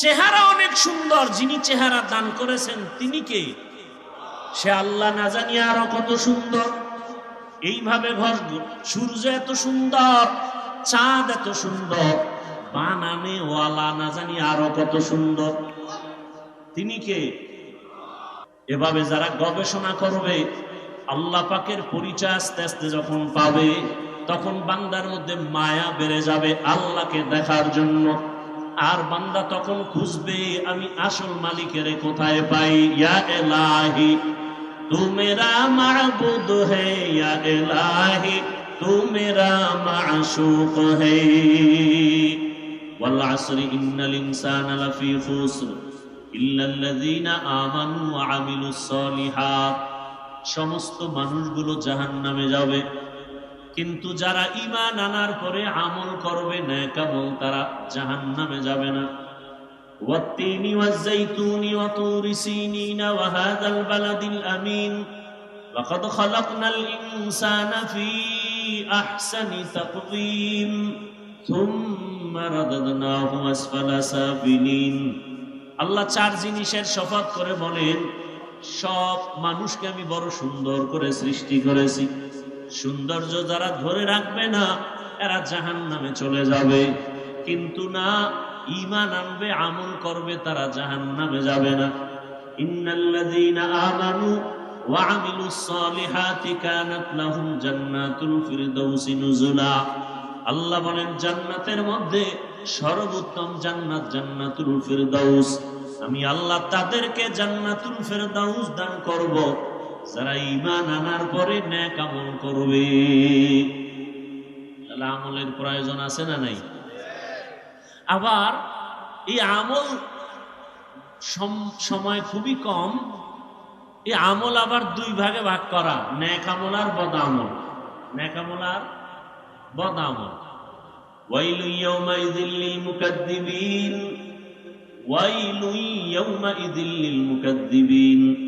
চেহারা অনেক সুন্দর, যিনি চেহারা দান করেছেন তিনি কে? সে আল্লাহ না জানি আরও কত সুন্দর। এইভাবে ঘর সূর্য এত সুন্দর, চাঁদ এত সুন্দর বানানে ওয়ালা না জানি আরও কত সুন্দর। তিনি কে? এভাবে যারা গবেষণা করবে, আল্লাহ পাকের পরিচয় আস্তে আস্তে যখন পাবে, তখন বান্দার মধ্যে মায়া বেড়ে যাবে আল্লাহকে দেখার জন্য। আর বান্দা তখন খুঁজবে, আমি আসল মালিকের কোথায় পাই? ইয়া এলাহি তু মেরা মাবুদ হে, ইয়া এলাহি তু মেরা মাশুক হে। আমানু ওয়া সমস্ত মানুষগুলো জাহান্নামে যাবে। কিন্তু যারা ঈমান আনার পরে আমল করবে নেকামল তারা জাহান্নামে যাবে না والتين والزيتون وطور سينين وهذا البلد الأمين لقد خلقنا الإنسان في أحسن تقويم ثم رددناه أسفل سافلين আল্লাহ চার জিনিসের শপথ করে বলেন সব মানুষকে আমি বড় সুন্দর করে সৃষ্টি করেছি সৌন্দর্য যারা ধরে রাখবে না, এরা জাহান নামে চলে যাবে। কিন্তু না ইমান আনবে, আমল করবে, তারা জাহান নামে যাবে না। নুজুলা। আল্লাহ জান্নাতের মধ্যে সর্বোত্তম আমি আল্লাহ তাদেরকে জান্নাতুল ফিরদাউস দান করব। যারা ঈমান আনার পরে ন্যাক আমল করবে। তাহলে আমলের প্রয়োজন আছে না নাই? আবার এই আমল সময় খুবই কম, এই আমল আবার দুই ভাগে ভাগ করা। ন্যাক আমল আর বদ আমল। ন্যাক আমল আর বদ আমল। ওয়াইলু ইয়াউমাইযিল লিল মুকাদ্দিবিন। ওয়াইলু ইয়াউমাইযিল লিল মুকাদ্দিবিন।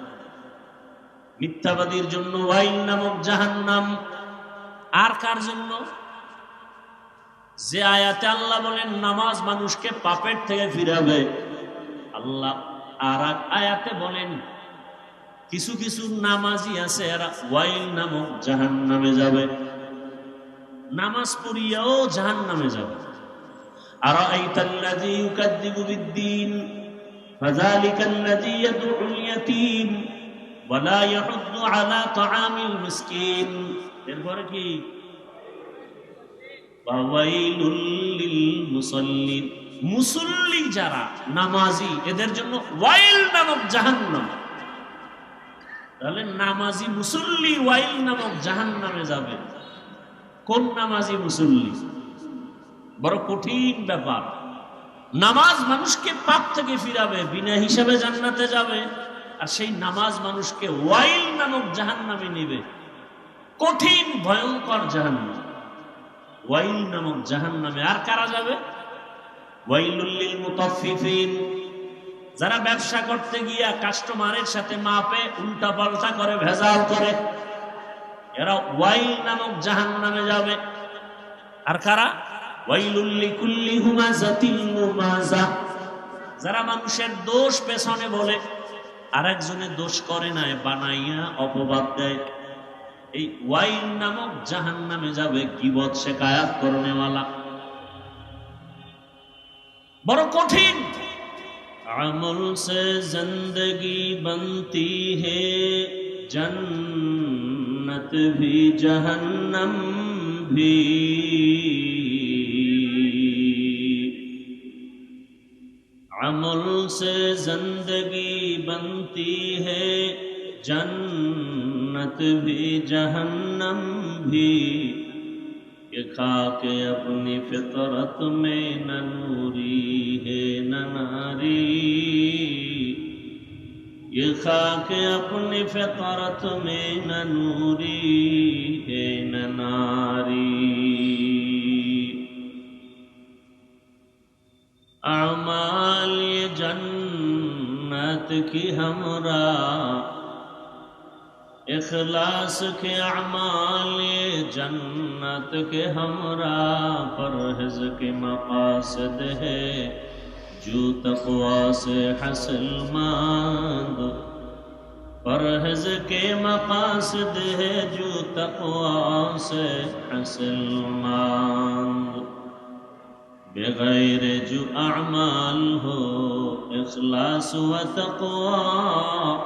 মিথ্যাবাদীর জন্য ওয়াইন নামক জাহান নাম আর কার জন্য? যে আয়াতে আল্লাহ বলেন, নামাজ মানুষকে পাপের থেকে ফিরাবে। আল্লাহ আর আয়াতে বলেন, কিছু কিছু নামাজি আছে, এরা ওয়াইল নামক জাহান নামে যাবে। নামাজ পড়িয়াও জাহান নামে যাবে। আর আইতাল্লাযী ইউকাযযিবু বিদ্দীন, ফাযালিকাল্লাযী ইয়াদউল ইয়াতীম। ওয়ালা এরপরে কি? ওয়াইলুল লিল মুসল্লি যারা, নামাজি, এদের জন্য ওয়াইল নামক জাহান্নাম। তাহলে নামাজি মুসল্লি ওয়াইল নামক জাহান্নামে যাবে। কোন নামাজি মুসল্লি? বড় কঠিন ব্যাপার। নামাজ মানুষকে পাপ থেকে ফিরাবে, বিনা হিসাবে জান্নাতে যাবে। আর সেই নামাজ মানুষকে ওয়াইল নামক জাহান্নামে নিবে। কঠিন, ভয়ঙ্কর জাহান্নাম। ওয়াইল নামক জাহান্নামে আর কারা যাবে? ওয়াইলুল্লিল মুতাফফিফিন। যারা ব্যবসা করতে গিয়া কাস্টমারের সাথে মাপে, উল্টা পাল্টা করে, ভেজাল করে, এরা ওয়াইল নামক জাহান্নামে যাবে। আর কারা? ওয়াইলুল্লি কুল্লি হুমাজাতিল মুমাজা। যারা মানুষের দোষ পেছনে বলে আর একজনে দোষ করে নাই, বানাইয়া অপবাদ দেয়। এই ওয়াইন নামক জাহান নামে যাবে কিবত শেখায়াত করনেওয়ালা বড় কঠিন। আমল সে জিন্দগি বনতি হে, জন্নত ভি জাহান্নাম ভি। تعامل سے زندگی بنتی ہے، جنت بھی، جہنم بھی۔ کہ خاک اپنی فطرت میں نہ نوری ہے، نہ ناری۔ یہ خاک اپنی فطرت میں نہ نوری ہے، نہ ناری۔ کی ہمراہ اخلاص کے اعمال جنت کے ہمراہ پرہز کے مقاصد ہے جو تقوا سے حسل ماند پرہز کے مقاصد ہے جو تقوا سے حسل ماند بغیر جو اعمال ہو إخلاص و تقوا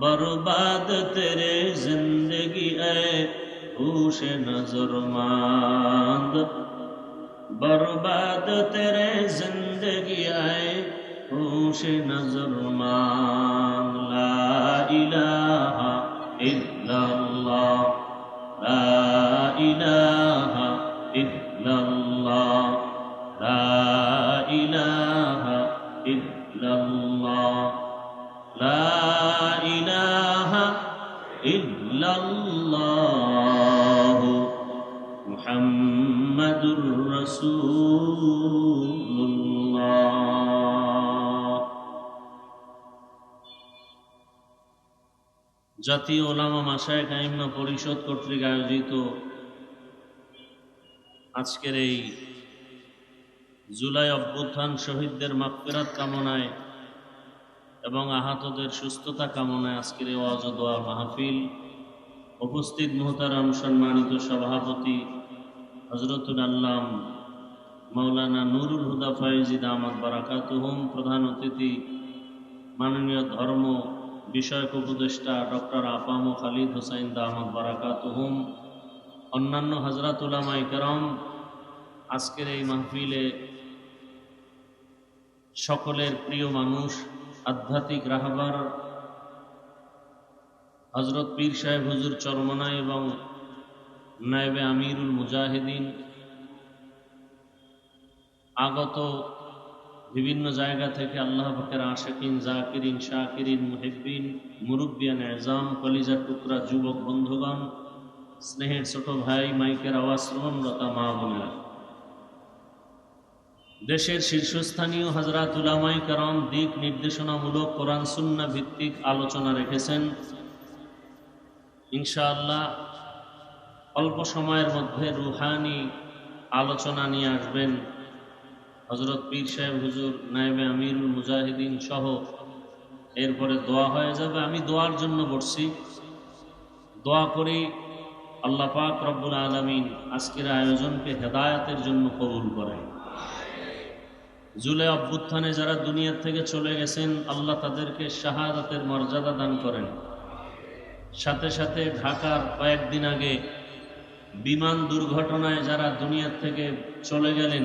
برباد تیرے زندگی اے ہوش نظر ماند. برباد تیرے زندگی اے ہوش نظر ماند. لا الہ إلا اللہ لا الہ জাতীয় ওলামা মাসায় কাইম্মা পরিষদ কর্তৃক আয়োজিত আজকের এই জুলাই অভ্যুত্থান শহীদদের মাগফিরাত কামনায় এবং আহতদের সুস্থতা কামনায় আজকের এই ওয়াজ ও দোয়া মাহফিল উপস্থিত মোহতারাম সম্মানিত সভাপতি হজরতুল আল্লাম মৌলানা নুরুল হুদা ফয়েজিদ আহমদ বারাকাতুহুম প্রধান অতিথি মাননীয় ধর্ম বিষয়ক উপদেষ্টা ডক্টর আপাম খালিদ হোসাইন দাহমদ বারাকাতুহুম, অন্যান্য হজরত উলামাই আজকের এই মাহফিলে সকলের প্রিয় মানুষ, আধ্যাত্মিক রাহবার হজরত পীর সাহেব হুজুর চরমনা এবং নায়েবে আমিরুল মুজাহিদিন, আগত বিভিন্ন জায়গা থেকে আল্লাহ পাকের আশেকিন, জাকিরিন, শাকিরিন মুহিবিন মুরব্বিয়ান এজাম, কলিজার টুকরা, যুবক বন্ধুগণ, স্নেহের ছোট ভাই, মাইকের আওয়াজ শ্রবণরতা মা বোনেরা। দেশের শীর্ষস্থানীয় হজরত উলামাই কারণ দিক নির্দেশনামূলক কোরআন, সুন্না ভিত্তিক আলোচনা রেখেছেন। ইনশাআল্লাহ অল্প সময়ের মধ্যে রুহানি আলোচনা নিয়ে আসবেন। হজরত পীর সাহেব, হুজুর নায়েবে আমিরুল মুজাহিদিন সহ। এরপরে দোয়া হয়ে যাবে। আমি দোয়ার জন্য বসছি। দোয়া করি, আল্লাহ পাক রব্বুল আলমিন আজকের আয়োজনকে হেদায়াতের জন্য কবুল করেন। জুলে অভ্যুত্থানে যারা দুনিয়ার থেকে চলে গেছেন, আল্লাহ তাদেরকে শাহাদাতের মর্যাদা দান করেন। সাথে সাথে ঢাকার কয়েকদিন আগে বিমান দুর্ঘটনায় যারা দুনিয়ার থেকে চলে গেলেন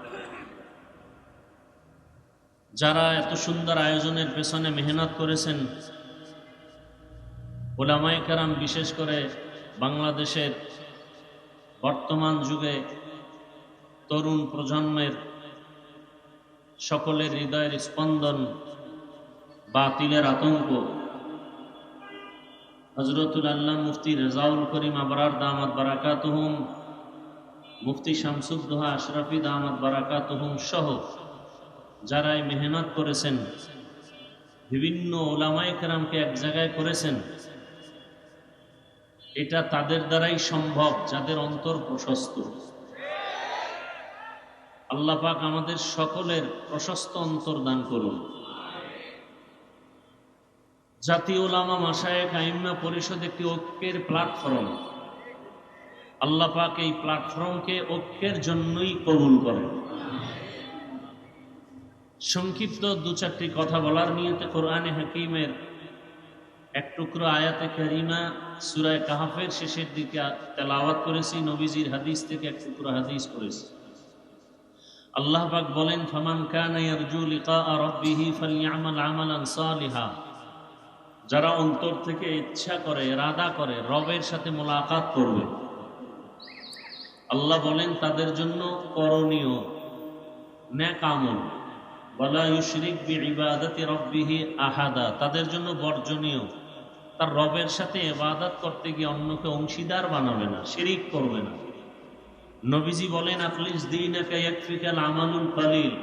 যারা এত সুন্দর আয়োজনের পেছনে মেহনত করেছেন ওলামাই কারাম বিশেষ করে বাংলাদেশের বর্তমান যুগে তরুণ প্রজন্মের সকলের হৃদয়ের স্পন্দন বাতিলের আতঙ্ক। হজরতুল আল্লাহ মুফতি রেজাউল করিম আবরার দামাত বারাকাতুহুম, মুফতি শামসুদ্দোহা আশরাফি দামাত বারাকাতুহুম সহ যারা মেহনত করেছেন, বিভিন্ন ওলামাই কেরামকে এক জায়গায় করেছেন, এটা তাদের দ্বারাই সম্ভব, যাদের অন্তর প্রশস্ত। আল্লাহ পাক আমাদের সকলের প্রশস্ত অন্তর দান করুন। জাতীয় ওলামা মাসায় কাইম্মা পরিষদ একটি ঐক্যের প্ল্যাটফর্ম। আল্লাহ পাক এই প্ল্যাটফর্মকে ঐক্যের জন্যই কবুল করেন। সংক্ষিপ্ত দু চারটি কথা বলার নিয়তে কোরআনে হাকিমের এক টুকরো আয়াতে কারিমা সুরায় কাহাফের শেষের দিকে তেলাওয়াত করেছি, নবীজির হাদিস থেকে এক টুকরো হাদিস করেছি আল্লাহ পাক বলেন, ফামান কানা ইয়ারজু লিকা রাব্বিহি ফালইআমাল আমালান সালিহা। যারা অন্তর থেকে ইচ্ছা করে রাদা করে, রবের সাথে মোলাকাত করবে। আল্লাহ বলেন, তাদের জন্য করণীয় ন্যাক আমল ওয়ালা ইউশরিক বিইবাদাতি রাব্বিহি তাদের জন্য বর্জনীয়। তার রবের সাথে ইবাদত করতে গিয়ে অন্যকে অংশীদার বানাবে না, শিরিক করবে না। নবীজি বলেন দীনাকা ইয়াকফিকাল আমালুল কালিল।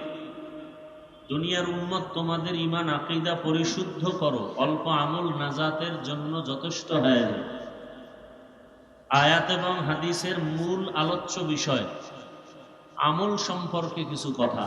দুনিয়ার উম্মত, তোমাদের ইমান আকিদা পরিশুদ্ধ করো। অল্প আমল নাজাতের জন্য যথেষ্ট হয়ে আয়াত এবং হাদিসের মূল আলোচ্য বিষয়, আমল সম্পর্কে কিছু কথা।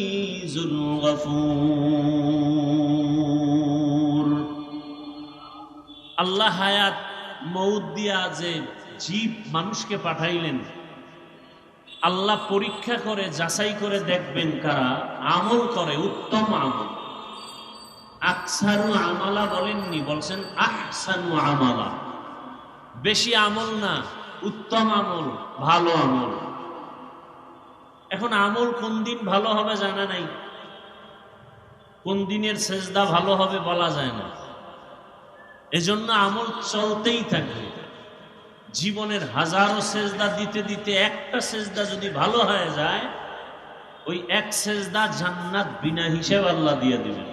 الغفور আল্লাহ হায়াত মৌত দিয়া যে জীব মানুষকে পাঠাইলেন আল্লাহ পরীক্ষা করে যাচাই করে দেখবেন কারা আমল করে উত্তম আমল আকসারু আমালা বলেননি বলছেন আহসানু আমালা বেশি আমল না উত্তম আমল ভালো আমল এখন আমল কোন দিন ভালো হবে জানা নাই। কোন দিনের সেজদা ভালো হবে বলা যায় না। এজন্য আমল চলতেই থাকবে। জীবনের হাজারো সেজদা দিতে দিতে একটা সেজদা যদি ভালো হয়ে যায়, ওই এক সেজদা জান্নাত বিনা হিসেব আল্লাহ দিয়ে দিবেন।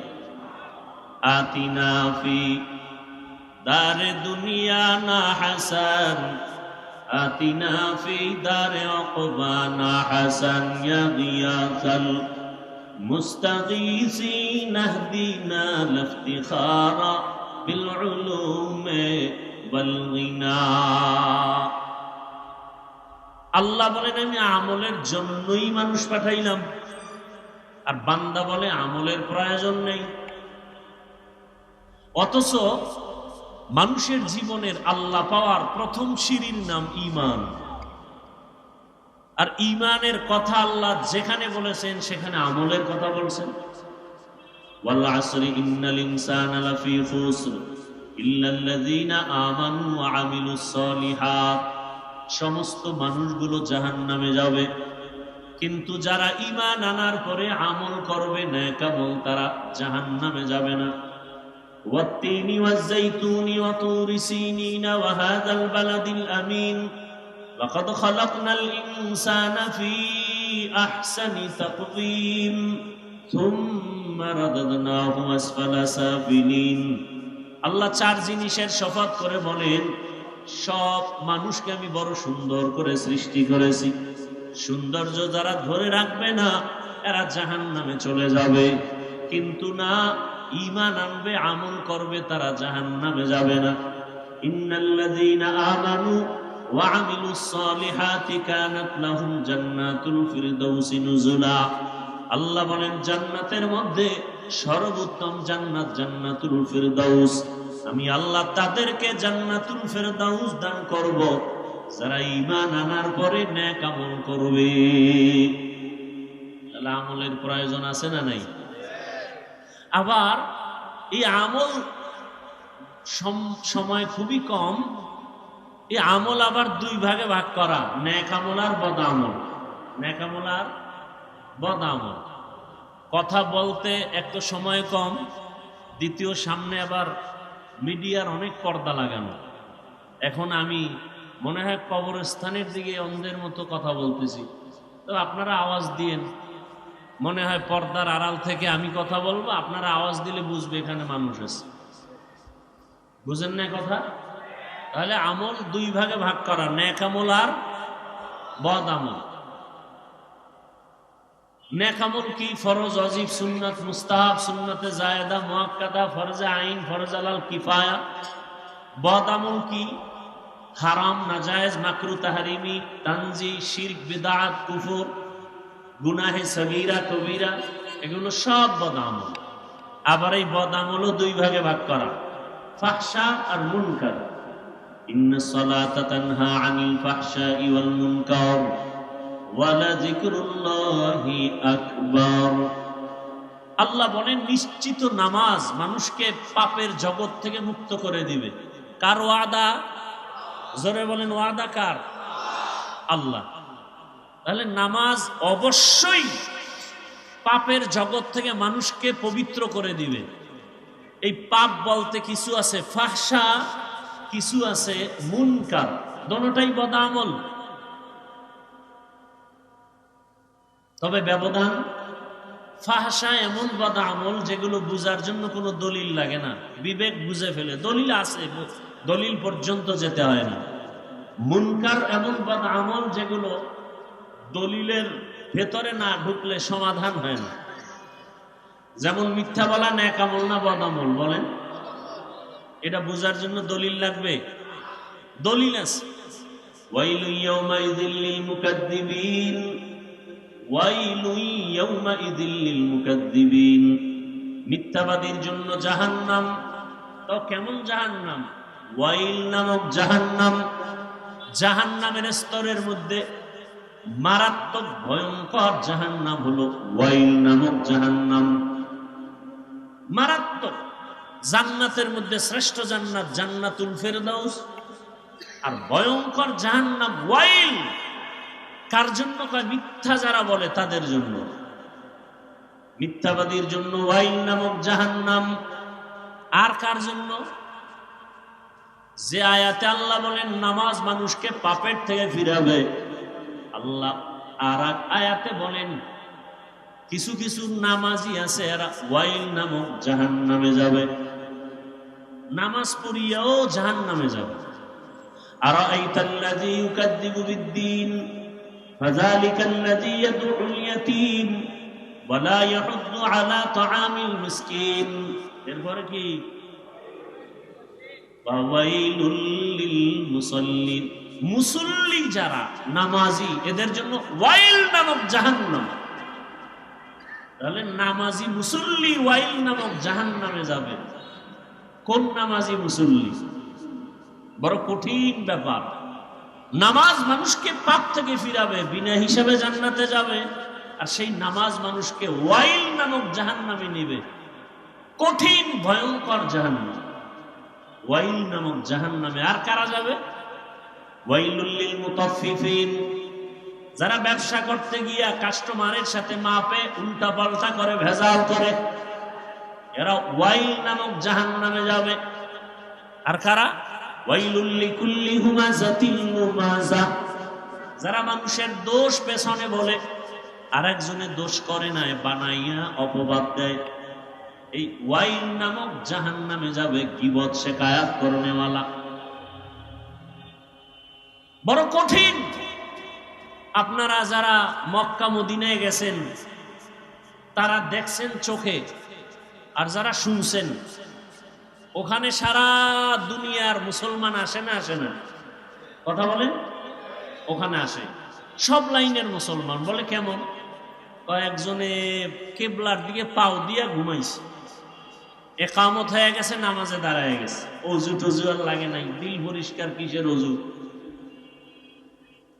আতিনা ফি দারে দুনিয়া না হাসান আতিনা ফি দারে অকবা না হাসান ইয়া গিয়াসাল মুস্তাগীসিন اهدنا لافتخارا بالعلوم والغنى আল্লাহ বলেন আমি আমলের জন্যই মানুষ পাঠাইলাম আর বান্দা বলে আমলের প্রয়োজন নেই অথচ মানুষের জীবনের আল্লাহ পাওয়ার প্রথম সিঁড়ির নাম ইমান আর ইমানের কথা আল্লাহ যেখানে বলেছেন, সেখানে আমলের কথা বলছেন। সমস্ত মানুষগুলো জাহান নামে যাবে। কিন্তু যারা ইমান আনার পরে আমল করবে, ন্যাকামল তারা জাহান নামে যাবে না। والتين والزيتون وطور سينين وهذا البلد الأمين لقد خلقنا الإنسان في أحسن تقويم ثم رددناه أسفل سافلين আল্লাহ চার জিনিসের শপথ করে বলেন সব মানুষকে আমি বড় সুন্দর করে সৃষ্টি করেছি সৌন্দর্য যারা ধরে রাখবে না এরা জাহান নামে চলে যাবে কিন্তু না ইমান আনবে, আমল করবে, তারা জাহান নামে যাবে না। নুজুলা। আল্লাহ বলেন, জান্নাতের মধ্যে সর্বোত্তম জান্নাত জান্নাতুল ফিরদাউস। আমি আল্লাহ তাদেরকে জান্নাতুল ফেরদাউস দান করব। যারা ইমান আনার পরে নেক আমল করবে। আমলের প্রয়োজন আছে না নাই? আবার এই আমল সম- সময় খুবই কম, এই আমল আবার দুই ভাগে ভাগ করা, ন্যাক আমল আর বদ আমল। ন্যাক আর বদ আমল। কথা বলতে এক তো সময় কম, দ্বিতীয় সামনে আবার মিডিয়ার অনেক পর্দা লাগানো। এখন আমি মনে হয় কবরস্থানের দিকে অন্ধের মতো কথা বলতেছি। তো আপনারা আওয়াজ দিয়েন মনে হয় পর্দার আড়াল থেকে আমি কথা বলব, আপনারা আওয়াজ দিলে বুঝবে এখানে মানুষ আছে। বুঝেন না কথা? তাহলে আমল দুই ভাগে ভাগ করা ন্যাক আমল আর বদ আমল। ন্যাক কি? ফরজ, অজিব, সুন্নাত, মুস্তাহাব, সুন্নাতে জায়দা মুআক্কাদা ফরজে আইন, ফরজ আলাল কিফায়া। বদ আমল কি? হারাম, নাজায়েজ, মাকরু, তাহারিমি, তানজি, শিরক বিদআত কুফর। গুনাহে সগীরা, কবিরা, এগুলো সব বদ আমল আবার এই বদ আমলও দুই ভাগে ভাগ করা। ফাহশা আর মুনকার। ইন্না সালাতা তানহা আনিল ফাহশাই ওয়াল মুনকার। ওয়ালাযিকরুল্লাহি আকবার। আল্লাহ বলেন, নিশ্চিত নামাজ মানুষকে পাপের জগৎ থেকে মুক্ত করে দিবে। কার ওয়াদা? জোরে বলেন, ওয়াদা কার? আল্লাহ। তাহলে নামাজ অবশ্যই পাপের জগৎ থেকে মানুষকে পবিত্র করে দিবে। এই পাপ বলতে কিছু আছে ফাহসা কিছু আছে মুনকার, দোনোটাই বদামল। তবে ব্যবধান ফাহসা এমন বদা আমল যেগুলো বুঝার জন্য কোনো দলিল লাগে না। বিবেক বুঝে ফেলে, দলিল আছে, দলিল পর্যন্ত যেতে হয় না। মুনকার এমন বদা আমল যেগুলো দলিলের ভেতরে না ঢুকলে সমাধান হয় না। যেমন মিথ্যা বলা ন্যাক আমল না বদ আমল বলেন। এটা বোঝার জন্য দলিল লাগবে। দলিল আছে। মিথ্যাবাদীর জন্য জাহান্নাম। কেমন জাহান্নাম? ওয়াইল নামক জাহান্নাম। জাহান্নামের স্তরের মধ্যে মারাত্মক ভয়ঙ্কর জাহান্নাম হলো ওয়াইল নামক জাহান্নাম। মারাত্মক। জান্নাতের মধ্যে শ্রেষ্ঠ জান্নাত জান্নাতুল ফেরদাউস। আর ভয়ঙ্কর জাহান্নাম ওয়াইল। কার জন্য? মিথ্যা যারা বলে তাদের জন্য। মিথ্যাবাদীর জন্য ওয়াইল নামক জাহান্নাম। আর কার জন্য? যে আয়াতে আল্লাহ বলেন, নামাজ মানুষকে পাপের থেকে ফিরাবে। আল্লাহ আর এক আয়াতে বলেন কিছু কিছু নামাজি আছে এরা ওয়াইল নামক জাহান নামে যাবে নামাজ পড়িয়াও জাহান নামে যাবে আর আইতাল্লাযী ইউকাদ্দিবু বিদ্দীন فذلك الذي يدعو اليتيم ولا يحض على طعام المسكين এরপরে কি فويل للمصلين মুসল্লি যারা, নামাজি, এদের জন্য ওয়াইল নামক জাহান্নাম। তাহলে নামাজি মুসল্লি ওয়াইল নামক জাহান্নামে যাবে। কোন নামাজি মুসল্লি? বড় কঠিন ব্যাপার। নামাজ মানুষকে পাপ থেকে ফিরাবে, বিনা হিসাবে জান্নাতে যাবে, আর সেই নামাজ মানুষকে ওয়াইল নামক জাহান্নামে নিবে। কঠিন, ভয়ঙ্কর জাহান জাহান্নাম। ওয়াইল নামক জাহান্নামে আর কারা যাবে? ওয়াইলুল্লিল মুতাফফিফিন। যারা ব্যবসা করতে গিয়া কাস্টমারের সাথে মাপে, উল্টা পাল্টা করে, ভেজাল করে, এরা ওয়াইল নামক জাহান্নামে যাবে। আর কারা? ওয়াইলুল্লি কুল্লি হুমাজাতিল মুমাজা। যারা মানুষের দোষ পেছনে বলে আরেকজনের দোষ করে নাই বানাইয়া অপবাদ দেয়। এই ওয়াইল নামক জাহান নামে যাবে কিবত শেখায়াত করনেওয়ালা। বড় কঠিন। আপনারা যারা মক্কা মদিনায় গেছেন, তারা দেখছেন চোখে আর যারা শুনছেন, ওখানে সারা দুনিয়ার মুসলমান আসে না আসে না? কথা বলেন? ওখানে আসে। সব লাইনের মুসলমান, বলে কেমন? কয়েকজনে কেবলার দিকে পাও দিয়া ঘুমাইছে। একামত হয়ে গেছে, নামাজে দাঁড়ায় গেছে। অজু টজু আর লাগে নাই, দিল পরিষ্কার কিসের অজু?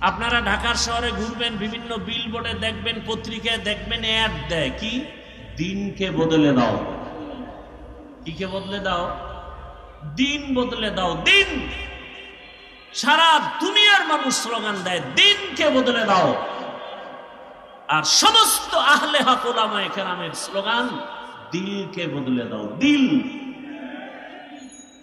আপনারা ঢাকার শহরে ঘুরবেন, বিভিন্ন বিল বোর্ডে দেখবেন, পত্রিকায় দেখবেন অ্যাড দেয়। কি? দিনকে বদলে দাও। কিকে বদলে দাও? দিন বদলে দাও, দিন! সারা দুনিয়ার মানুষ স্লোগান দেয়, দিনকে বদলে দাও। আর সমস্ত আহলে হাকুলামায় কেরামের স্লোগান, দিলকে বদলে দাও, দিল।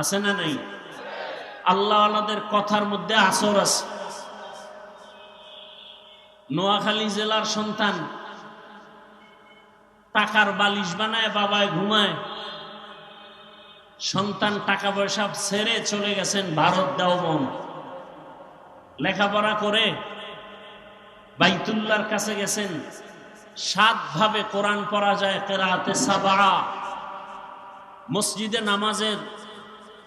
আছে না নাই? আল্লাহওয়ালাদের কথার মধ্যে আসর আছে। নোয়াখালী জেলার সন্তান টাকার বালিশ বানায়, বাবায় ঘুমায়। সন্তান টাকা পয়সা ছেড়ে চলে গেছেন ভারত দেওবন লেখাপড়া করে বাইতুল্লার কাছে গেছেন। সাত ভাবে কোরআন পড়া যায় কেরাতে সাবা মসজিদে নামাজের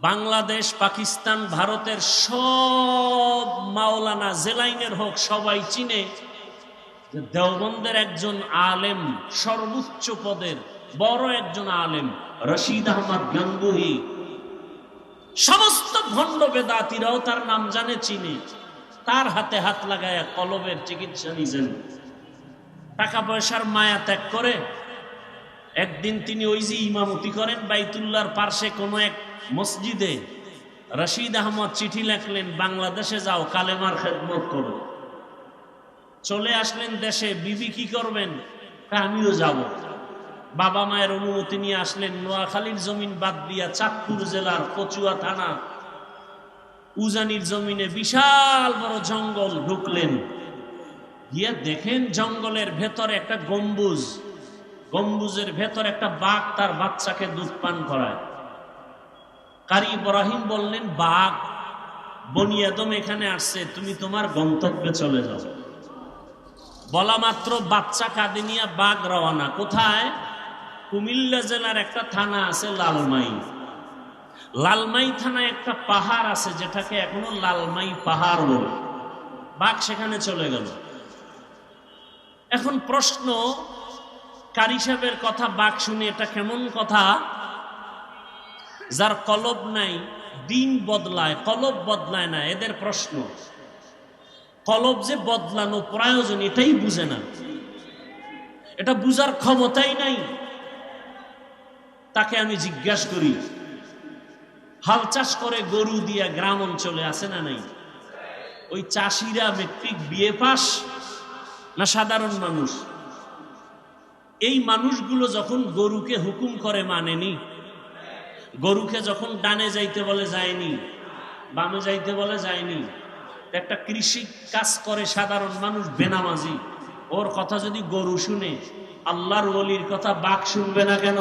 বাংলাদেশ, পাকিস্তান, ভারতের সব মাওলানা জেলাইনের হোক, সবাই চিনে যে দেওবন্দের একজন আলেম, সর্বোচ্চ পদের বড় একজন আলেম, রশিদ আহমদ গাঙ্গুহি। সমস্ত ভণ্ড বেদাতিরাও তার নাম জানে, চিনে। তার হাতে হাত লাগায় কলবের চিকিৎসা নিয়েছেন টাকা পয়সার মায়া ত্যাগ করে একদিন তিনি ওই যে ইমামতি করেন বাইতুল্লার পার্শ্বে কোনো এক মসজিদে রশিদ আহমদ চিঠি লেখলেন, বাংলাদেশে যাও, কালেমার খেদমত করো। চলে আসলেন দেশে, বিবি কি করবেন? আমিও যাব। বাবা মায়ের অনুমতি নিয়ে আসলেন, নোয়াখালীর জমিন বাদ দিয়া চাঁদপুর জেলার কচুয়া থানা, উজানির জমিনে বিশাল বড় জঙ্গল ঢুকলেন। গিয়ে দেখেন জঙ্গলের ভেতরে একটা গম্বুজ। গম্বুজের ভেতর একটা বাঘ তার বাচ্চাকে দুধ পান করায়। কারি ইব্রাহিম বললেন, বাঘ বনিয়াদম এখানে আসছে, তুমি তোমার গন্তব্যে চলে যাও। বলা মাত্র, বাচ্চা কাঁদে নিয়ে বাঘ রওনা। কোথায়? কুমিল্লা জেলার একটা থানা আছে লালমাই। লালমাই থানায় একটা পাহাড় আছে, যেটাকে এখনও লালমাই পাহাড় বলে। বাঘ সেখানে চলে গেল। এখন প্রশ্ন, কারি সাহেবের কথা বাঘ শুনে এটা কেমন কথা? যার কলব নাই, দিন বদলায়, কলব বদলায় না, এদের প্রশ্ন। কলব যে বদলানো প্রয়োজন, এটাই বুঝে না। এটা বুঝার ক্ষমতাই নাই। তাকে আমি জিজ্ঞাসা করি, হাল চাষ করে গরু দিয়া গ্রাম অঞ্চলে আছে না নাই? ওই চাষিরা মেট্রিক বিয়ে পাস না সাধারণ মানুষ? এই মানুষগুলো যখন গরুকে হুকুম করে, মানেনি? গরুকে যখন ডানে যাইতে বলে যায়নি, বামে যাইতে বলে যায়নি একটা কৃষি কাজ করে সাধারণ মানুষ, বেনামাজি। ওর কথা যদি গরু শুনে, আল্লাহর ওলির কথা বাঘ শুনবে না কেন?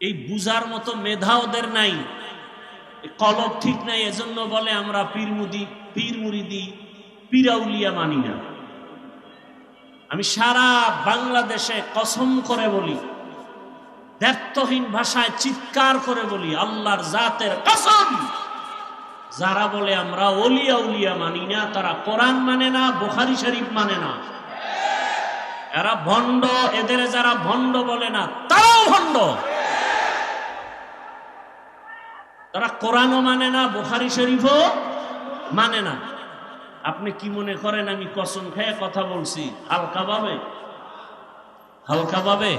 এই বুজার মতো মেধা ওদের নাই। কলব ঠিক নাই, এজন্য বলে আমরা পীর মুদি, পীর মুরিদি, পীরাউলিয়া মানি না। আমি সারা বাংলাদেশে কসম করে বলি ব্যর্থহীন ভাষায় চিৎকার করে বলি, আল্লাহর জাতের কসম। যারা বলে, আমরা অলিয়া উলিয়া মানি না, তারা কোরআন মানে না, বুখারি শরীফ মানে না। এরা ভণ্ড, এদের যারা ভণ্ড বলে না, তারাও ভণ্ড। তারা কোরআনও মানে না, বুখারি শরীফও মানে না। আপনি কি মনে করেন, আমি কসম খেয়ে কথা বলছি? হালকা ভাবে? হালকা ভাবে?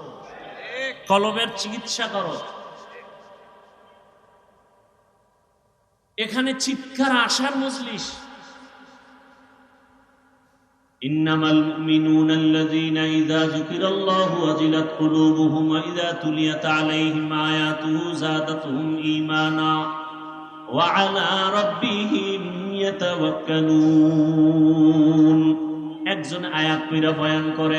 কলবের চিকিৎসা করো এখানে চিৎকার আসার মজলিস إنما المؤمنون الذين إذا ذكر الله وجلت قلوبهم وإذا تليت عليهم آياته زادتهم إيمانا وعلى ربهم يتوكلون একজন আয়াত পীরা বয়ান করে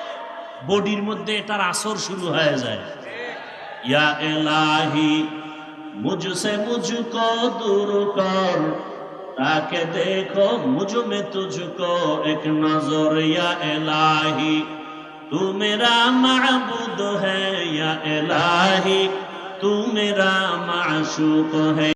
বডির মধ্যে এটার আসর শুরু হয়ে যায়। ইয়া এলাহি মুঝসে মুঝকো দূর কর। তাকে দেখো মুঝ মে ক এক নজর। ইয়া এলাহি তু মেরা মাহবুদ হ্যা এলাহি তু মেরা মাশুক হ্যা